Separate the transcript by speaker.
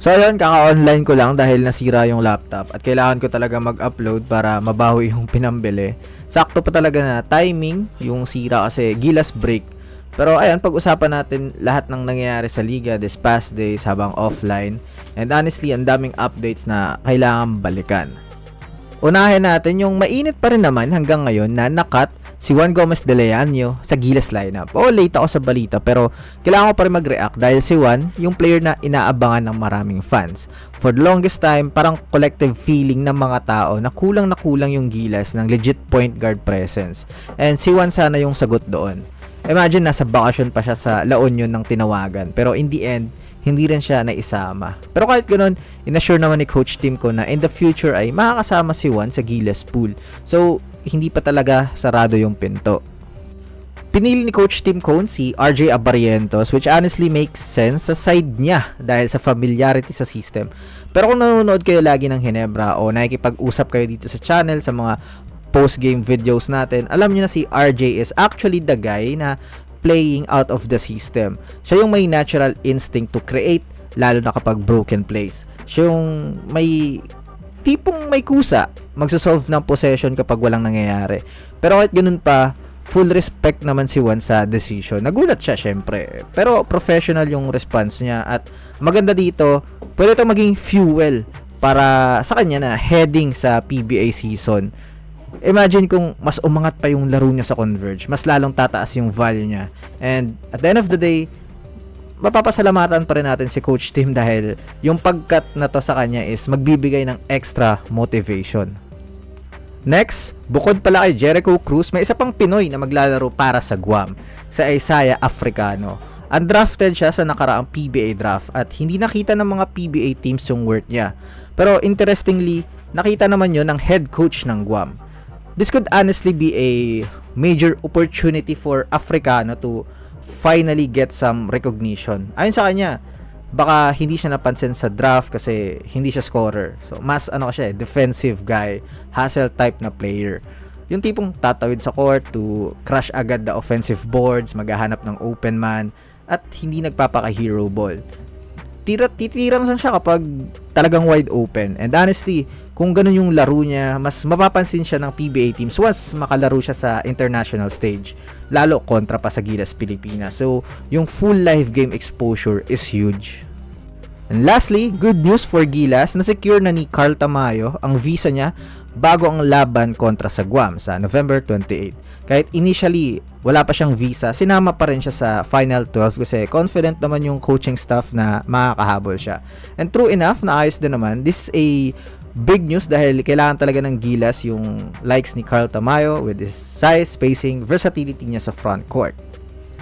Speaker 1: So ayun, kaka-online ko lang dahil nasira yung laptop at kailangan ko talaga mag-upload para mabawi yung pinambili. Sakto pa talaga na timing yung sira kasi gilas break. Pero ayan, pag-usapan natin lahat ng nangyayari sa liga this past days habang offline. And honestly, ang daming updates na kailangan balikan. Unahin natin yung mainit pa rin naman hanggang ngayon na nakat si Juan Gomez de Leanio sa Gilas lineup. O late ako sa balita pero kailangan ko pa rin mag-react dahil si Juan yung player na inaabangan ng maraming fans. For the longest time, parang collective feeling ng mga tao na kulang na kulang yung Gilas ng legit point guard presence. And si Juan sana yung sagot doon. Imagine nasa bakasyon pa siya sa La Union ng tinawagan pero in the end, hindi rin siya naisama. Pero kahit ganoon, inassure naman ni Coach Tim ko na in the future ay makakasama si Juan sa Gilas pool. So, hindi pa talaga sarado yung pinto. Pinili ni Coach Tim Cone si RJ Abarientos which honestly makes sense sa side niya dahil sa familiarity sa system. Pero kung nanonood kayo lagi ng Hinebra o nakikipag-usap kayo dito sa channel sa mga post-game videos natin, alam niyo na si RJ is actually the guy na playing out of the system. Siya yung may natural instinct to create lalo na kapag broken plays. Siya yung may tipong may kusa magsosolve ng possession kapag walang nangyayari. Pero kahit ganun pa, full respect naman si Juan sa decision. Nagulat siya syempre. Pero professional yung response niya at maganda dito, pwede ito maging fuel para sa kanya na heading sa PBA season imagine kung mas umangat pa yung laro niya sa Converge, mas lalong tataas yung value niya. And at the end of the day, mapapasalamatan pa rin natin si Coach Tim dahil yung pagkat na to sa kanya is magbibigay ng extra motivation. Next, bukod pala kay Jericho Cruz, may isa pang Pinoy na maglalaro para sa Guam, sa Isaiah Africano. Undrafted siya sa nakaraang PBA draft at hindi nakita ng mga PBA teams yung worth niya. Pero interestingly, nakita naman yon ng head coach ng Guam. This could honestly be a major opportunity for Africano to finally get some recognition. Ayon sa kanya, baka hindi siya napansin sa draft kasi hindi siya scorer. So, mas ano siya, eh, defensive guy, hustle type na player. Yung tipong tatawid sa court to crush agad the offensive boards, maghahanap ng open man, at hindi nagpapaka-hero ball. Tira, titira lang siya kapag talagang wide open. And honestly, kung ganun yung laro niya, mas mapapansin siya ng PBA teams once makalaro siya sa international stage. Lalo kontra pa sa Gilas Pilipinas. So, yung full live game exposure is huge. And lastly, good news for Gilas, na-secure na ni Carl Tamayo ang visa niya bago ang laban kontra sa Guam sa November 28. Kahit initially wala pa siyang visa, sinama pa rin siya sa Final 12 kasi confident naman yung coaching staff na makakahabol siya. And true enough, naayos din naman. This is a big news dahil kailangan talaga ng Gilas yung likes ni Carl Tamayo with his size, spacing, versatility niya sa front court.